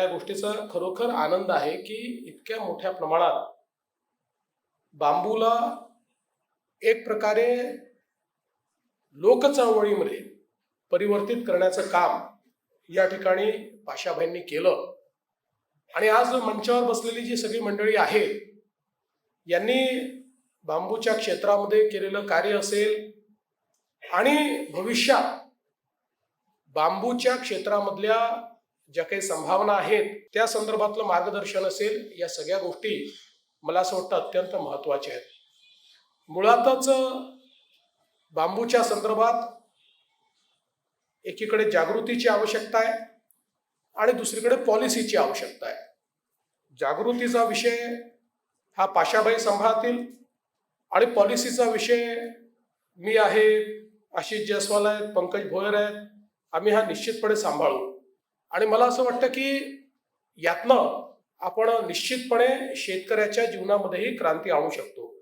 मला या गोष्टीचा खरोखर आनंद आहे की इतक्या मोठ्या प्रमाणात बांबूला एक प्रकारे लोकचळवळीमध्ये परिवर्तित करण्याचं काम या ठिकाणी पाशाभाईंनी केलं. आणि आज मंचावर बसलेली जी सगळी मंडळी आहे यांनी बांबूच्या क्षेत्रामध्ये केलेलं कार्य असेल आणि भविष्यात बांबूच्या क्षेत्रामधल्या ज्या काही संभावना आहेत त्या संदर्भातलं मार्गदर्शन असेल या सगळ्या गोष्टी मला असं वाटतं अत्यंत महत्त्वाच्या आहेत. मुळातच बांबूच्या संदर्भात एकीकडे जागृतीची आवश्यकता आहे आणि दुसरीकडे पॉलिसीची आवश्यकता आहे. जागृतीचा विषय हा पाशाबाई सांभाळतील आणि पॉलिसीचा विषय मी आहे आशिष जयस्वाल आहेत पंकज भोयर आहेत आम्ही हा निश्चितपणे सांभाळू. आणि मला असं वाटतं की यातनं आपण निश्चितपणे शेतकऱ्याच्या जीवनामध्येही क्रांती आणू शकतो.